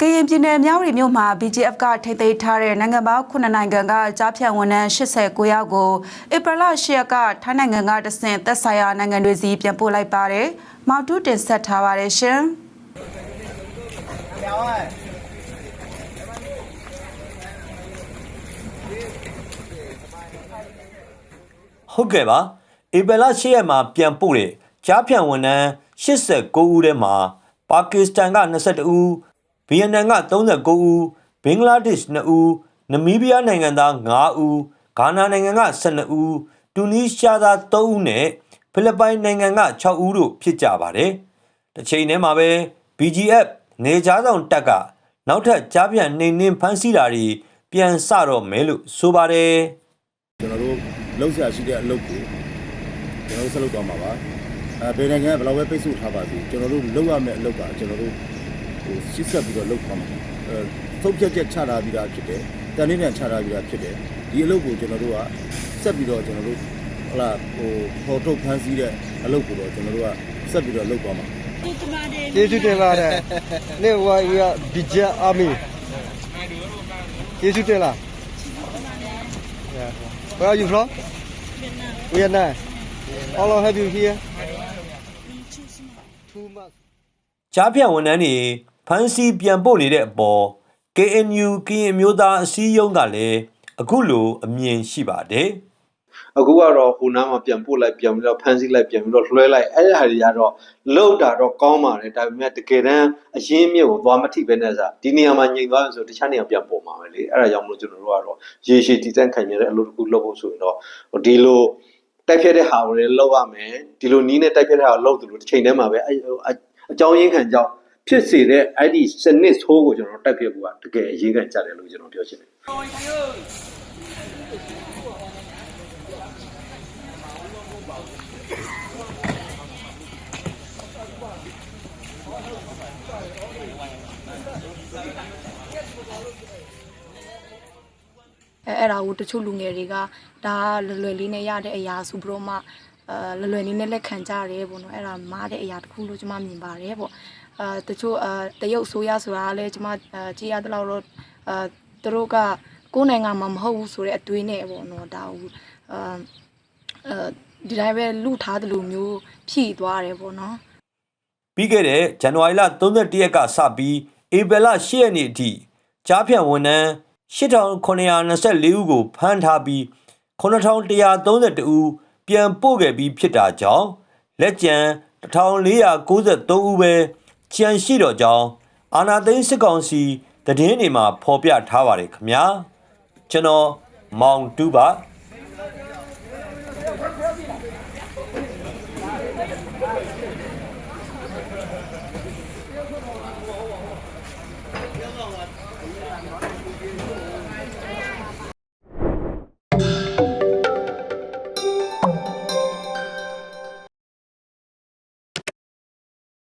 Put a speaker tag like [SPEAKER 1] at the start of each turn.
[SPEAKER 1] ကရင်ပြည်နယ်မြောက်ရီမြို့မှာ BGF ကထိမ့်သိမ်းထားတဲ့နိုင်ငံပေါင်း9နိုင်ငံကကြားဖြတ်ဝန်ထမ်း89ယောက်ကိုဧပြီလ10ရက်ကထိုင်းနိုင်ငံကတဆင့်သက်ဆိုင်ရာနိုင်ငံတွေစီပြန်ပို့လိုက်ပါတယ်။မောက်တူးတင်ဆက်ထားပါတယ်ရှင်။
[SPEAKER 2] ဟုတ်ကဲ့ပါဧပြီလ10ရက်မှာပြန်ပို့တဲ့ကြားဖြန့်ဝန်ထမ်း89ဦးထဲမှာပါကစ္စတန်က22ဦး ဗီယက်နမ်က39ဦးဘင်္ဂလားဒေ့ရှ်2ဦးနမီးဘီးယားနိုင်ငံသား5ဦးဂါနာနိုင်ငံက12ဦးတူနီးရှားသား3ဦးနဲ့ဖိလစ်ပိုင်နိုင်ငံက6ဦးတို့ဖြစ်ကြပါတယ်တစ်ချိန်တည်းမှာပဲ BGF နေကြားဆောင်တပ်ကနောက်ထပ်ကြားဖြန့်နှိမ်နှင်းဖမ်းဆီးတာတွေပြန်စတော့မယ်လို့ဆိုပါတယ်
[SPEAKER 3] ကျွန်တော်တို့လှုပ်ရှားရှိတဲ့အလုပ်ကိုကျွန်တော်တို့ဆက်လုပ်သွားမှာပါအဲဘယ်နိုင်ငံကဘယ်လောက်ပဲပိတ်ဆို့ထားပါစေကျွန်တော်တို့လုပ်ရမယ့်အလုပ်ကကျွန်တော်တို့ဟို ရှစ်ဆက်ပြီးတော့လုပ်သွားမှာအဲထုတ်ဖြတ်ချက်ချထားပြီးသားဖြစ်တယ်တန်နေပြန်ချထားပြီးသားဖြစ်တယ်ဒီအလုပ်ကိုကျွန်တော်တို့ကဆက်ပြီးတော့ကျွန်တော်တို့ဟလာဟိုဖော်ထုတ်ဖမ်းဆီးတဲ့အလုပ်ကိုတော့ကျွန်တော်တို့ကဆက်ပြီးတော့လုပ်သွားမှာ
[SPEAKER 4] ကျေးဇူးတင်ပါတယ်နေ့ဝါရီကဘီဂျာအာမီကျေးဇူးတင်လား Yeah. Where are you from? Vietnam. How long have you here? Two months.
[SPEAKER 2] ကြားဖြတ်ဝန်ထမ်းတွေ ဖမ်းဆီးပြန်ပို့နေတဲ့အပေါ် KNU ကရင်အမျိုးသားအစည်းအရုံးကလည်းအခုလိုအမြင်ရှိပါတယ်
[SPEAKER 5] အခုကတော့ဟိုနားမှာပြန်ပို့လိုက်ပြန်ပြီးတော့ဖမ်းဆီးလိုက်ပြန်ပြီးတော့လွှဲလိုက်အဲ့ဒါတွေကတော့လောက်တာတော့ကောင်းပါတယ်ဒါပေမဲ့တကယ်တမ်းအရင်းမြစ်ကိုသွားမထိပဲနဲ့စားဒီနေရာမှာညင်သွားပြီဆိုတခြားနေရာပြန်ပေါ်မှာပဲလေအဲ့ဒါကြောင့်မလို့ကျွန်တော်တို့ကတော့ရေရှည်တည်တံ့ခိုင်မြဲတဲ့အလုပ်တစ်ခုလုပ်ဖို့ဆိုရင်တော့ဟိုဒီလိုတိုက်ဖြတ်တဲ့ဟာကိုလည်းလုပ်ရမယ်ဒီလိုနီးနဲ့တိုက်ဖြတ်တဲ့ဟာကိုလုပ်သလိုတစ်ချိန်တည်းမှာပဲအဲ့ဟိုအအကြောင်းရင်းခံကြောင့် ဖြစ်စေတဲ့အဲ့ဒီစနစ်ဆိုးကိုကျွန်တော်တို့တိုက်ဖြတ်ဖို့ကတကယ်အရေးခံကြတယ်လို့ကျွန်တော်ပြောချင်တယ်
[SPEAKER 6] အဲအဲ့ဒါကိုတချို့လူငယ်တွေကဒါကလွယ်လွယ်လေးနဲ့ရတဲ့အရာဆိုပြီးတော့မှအဲလွယ်လွယ်လေးနဲ့လက်ခံကြရတယ်ပေါ့နော်အဲ့ဒါမားတဲ့အရာတစ်ခုလို့ကျွန်မမြင်ပါတယ်ပေါ့ အဲတချို့အဲတရုတ်ဆိုရဆိုတာကလည်းကျွန်မအဲကြည်ရတဲ့လောက်တော့အဲသူတို့ကကိုယ်နိုင်ငံမှာမဟုတ်ဘူးဆိုတဲ့အတွေးနဲ့ပေါ့နော်ဒါကိုအဲအဲဒီတိုင်းပဲလူထားတယ်လို့မျိုးဖြည့်သွားတယ်ပေါ့နော်
[SPEAKER 2] ပြီးခဲ့တဲ့ဇန်နဝါရီလ31ရက်ကစပြီးဧပြီလ10ရက်နေ့အထိကြားဖြတ်ဝန်ထမ်း8924ဦးကိုဖမ်းထားပြီး9132ဦးပြန်ပို့ခဲ့ပြီးဖြစ်တာကြောင့်လက်ကျန်1493ဦးပဲ ကျန်ရှိတော့ကြောင်းအာနာသိန်းစစ်ကောင်စီသတင်းတွေမှာဖော်ပြထားပါတယ်ခင်ဗျာကျွန်တော်မောင်တူးပါ